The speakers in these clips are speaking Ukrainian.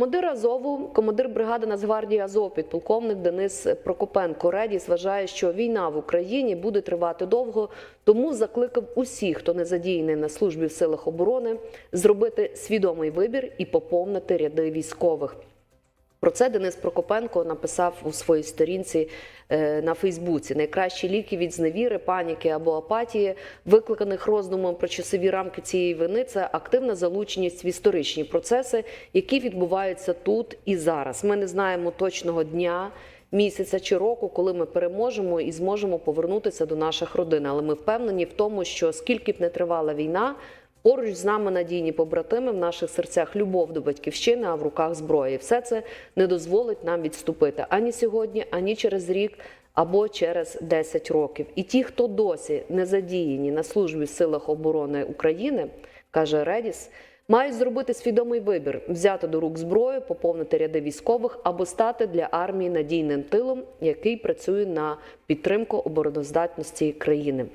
Командир Азову, командир бригади Нацгвардії Азов, підполковник Денис Прокопенко Редіс вважає, що війна в Україні буде тривати довго, тому закликав усіх, хто не задіяний на службі в силах оборони, зробити свідомий вибір і поповнити ряди військових. Про це Денис Прокопенко написав у своїй сторінці е, на Фейсбуці. Найкращі ліки від зневіри, паніки або апатії, викликаних роздумом про часові рамки цієї вини, це активна залученість в історичні процеси, які відбуваються тут і зараз. Ми не знаємо точного дня. Місяця чи року, коли ми переможемо і зможемо повернутися до наших родин, але ми впевнені в тому, що скільки б не тривала війна, Поруч з нами надійні побратими в наших серцях любов до батьківщини, а в руках зброї. Все це не дозволить нам відступити ані сьогодні, ані через рік. Або через 10 років, і ті, хто досі не задіяні на службі в силах оборони України, каже Редіс, мають зробити свідомий вибір: взяти до рук зброю, поповнити ряди військових або стати для армії надійним тилом, який працює на підтримку обороноздатності країни.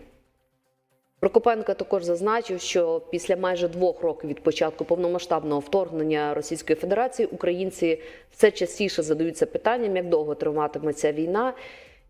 Прокопенко також зазначив, що після майже двох років від початку повномасштабного вторгнення Російської Федерації українці все частіше задаються питанням, як довго триватиметься війна.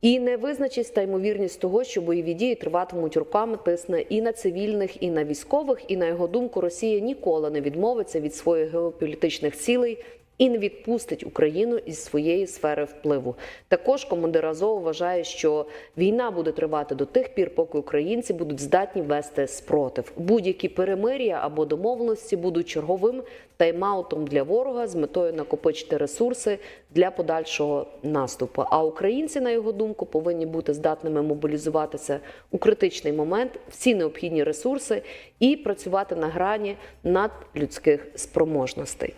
І невизначеність та ймовірність того, що бойові дії триватимуть роками, тисне і на цивільних, і на військових. І на його думку, Росія ніколи не відмовиться від своїх геополітичних цілей і не відпустить Україну із своєї сфери впливу. Також командир Азов вважає, що війна буде тривати до тих пір, поки українці будуть здатні вести спротив. Будь-які перемир'я або домовленості будуть черговим тайм-аутом для ворога з метою накопичити ресурси для подальшого наступу. А українці, на його думку, повинні бути здатними мобілізуватися у критичний момент, всі необхідні ресурси і працювати на грані надлюдських спроможностей.